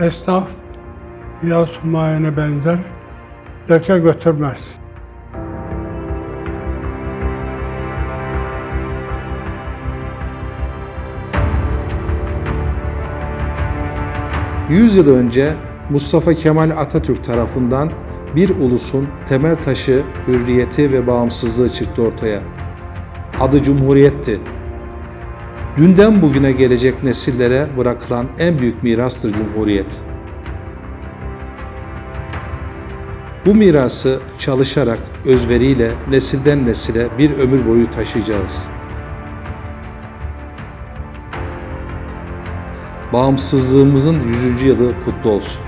Esnaf yaz sumayene benzer leke götürmez. Yüz yıl önce Mustafa Kemal Atatürk tarafından bir ulusun temel taşı hürriyeti ve bağımsızlığı çıktı ortaya. Adı Cumhuriyet'ti. Dünden bugüne gelecek nesillere bırakılan en büyük mirastır Cumhuriyet. Bu mirası çalışarak, özveriyle nesilden nesile bir ömür boyu taşıyacağız. Bağımsızlığımızın 100. yılı kutlu olsun.